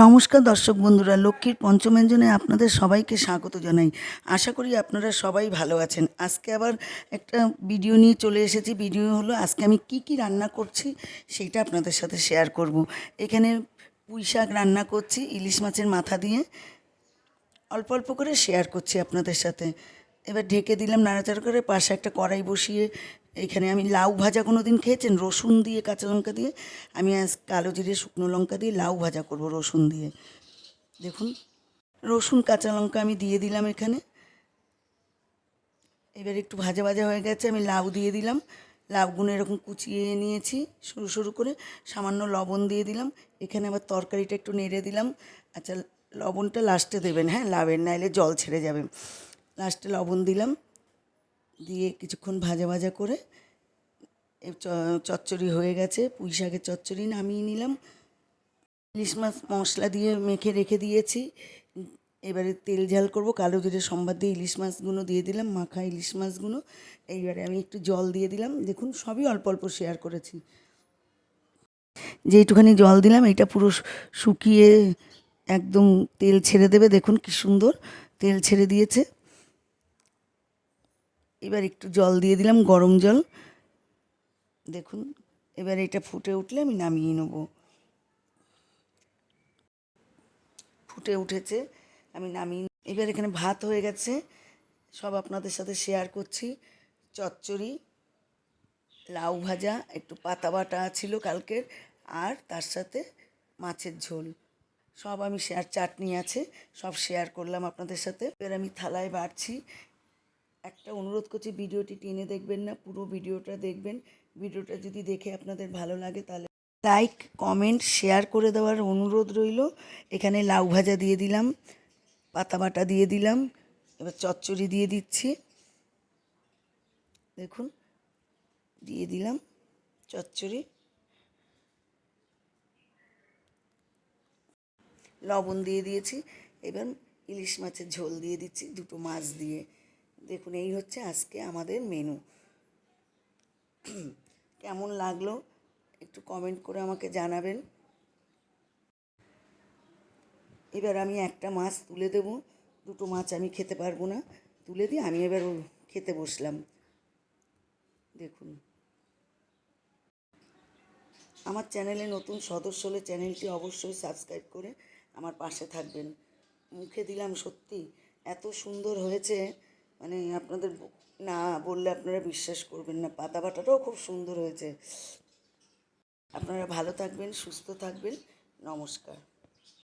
নমস্কার দর্শক বন্ধুরা, লক্ষ্মীর পঞ্চমেঞ্জনে আপনাদের সবাইকে স্বাগত জানাই। আশা করি আপনারা সবাই ভালো আছেন। আজকে আবার একটা ভিডিও নিয়ে চলে এসেছি। ভিডিও হলো, আজকে আমি কি কি রান্না করছি সেইটা আপনাদের সাথে শেয়ার করব। এখানে পুঁই শাক রান্না করছি, ইলিশ মাছের মাথা দিয়ে। অল্প অল্প করে শেয়ার করছি আপনাদের সাথে। এবার ঢেকে দিলাম নাড়াচাড়া করে, পাশে একটা কড়াই বসিয়ে এখানে আমি লাউ ভাজা কোনো দিন খেয়েছেন? রসুন দিয়ে, কাঁচা লঙ্কা দিয়ে? আমি আজ কালো জিরে, শুকনো লঙ্কা দিয়ে লাউ ভাজা করব রসুন দিয়ে। দেখুন, রসুন, কাঁচা লঙ্কা আমি দিয়ে দিলাম এখানে। এবার একটু ভাজা ভাজা হয়ে গেছে, আমি লাউ দিয়ে দিলাম। লাউগুলো এরকম কুচিয়ে নিয়েছি সরু সরু করে, সামান্য লবণ দিয়ে দিলাম। এখানে আবার তরকারিটা একটু নেড়ে দিলাম। আচ্ছা লবণটা লাস্টে দেবেন হ্যাঁ? লাভের নাইলে জল ছেড়ে যাবে। লাস্টে লবণ দিলাম। দিয়ে কিছুক্ষণ ভাজা ভাজা করে চচ্চড়ি হয়ে গেছে। পুঁই শাকের চচ্চড়ি নামিয়ে নিলাম। ইলিশ মাছ মশলা দিয়ে মেখে রেখে দিয়েছি। এবারে তেল ঝাল করব। কালো জিরে সম্বাদ দিয়ে ইলিশ মাছগুলো দিয়ে দিলাম, মাখা ইলিশ মাছগুলো। এইবারে আমি একটু জল দিয়ে দিলাম। দেখুন, সবই অল্প অল্প শেয়ার করেছি। যেইটুখানি জল দিলাম এটা পুরো শুকিয়ে একদম তেল ছেড়ে দেবে। দেখুন কি সুন্দর তেল ছেড়ে দিয়েছে। এবার একটু জল দিয়ে দিলাম, গরম জল। দেখুন, এবার এটা ফুটে উঠলে আমি নামিয়ে নেব। ফুটে উঠেছে, আমি নামিয়ে এবার এখানে ভাত হয়ে গেছে, সব আপনাদের সাথে শেয়ার করছি। চচ্চড়ি, লাউ ভাজা, একটু পাতা বাটা ছিল কালকের, আর তার সাথে মাছের ঝোল। সব আমি শেয়ার, চাটনি আছে, সব শেয়ার করলাম আপনাদের সাথে। এবার আমি থালায় বাড়ছি একটা অনুরোধ করছি, ভিডিওটি টেনে দেখবেন না, পুরো ভিডিওটা দেখবেন। ভিডিওটা যদি দেখে আপনাদের ভালো লাগে তাহলে লাইক, কমেন্ট, শেয়ার করে দেওয়ার অনুরোধ রইল। এখানে লাউ ভাজা দিয়ে দিলাম, পাতা বাটা দিয়ে দিলাম, এবার চচ্চড়ি দিয়ে দিচ্ছি। দেখুন, দিয়ে দিলাম চচ্চড়ি। লবণ দিয়ে দিয়েছি, এবার ইলিশ মাছের ঝোল দিয়ে দিচ্ছি, দুটো মাছ দিয়ে। দেখুন, এই হচ্ছে আজকে আমাদের মেনু কেমন লাগল একটু কমেন্ট করে আমাকে জানাবেন। এবার আমি একটা মাছ তুলে দেব। দুটো মাছ আমি খেতে পারব না। তুলে দিয়ে আমি এবার খেতে বসলাম। দেখুন। আমার চ্যানেলে নতুন সদস্য হলে চ্যানেলটি অবশ্যই সাবস্ক্রাইব করে আমার পাশে থাকবেন। মুখে দিলাম সত্যি। এত সুন্দর হয়েছে। মানে আপনাদের না বললে আপনারা বিশ্বাস করবেন না। পাতা বাটাটাও খুব সুন্দর হয়েছে। আপনারা ভালো থাকবেন, সুস্থ থাকবেন। নমস্কার।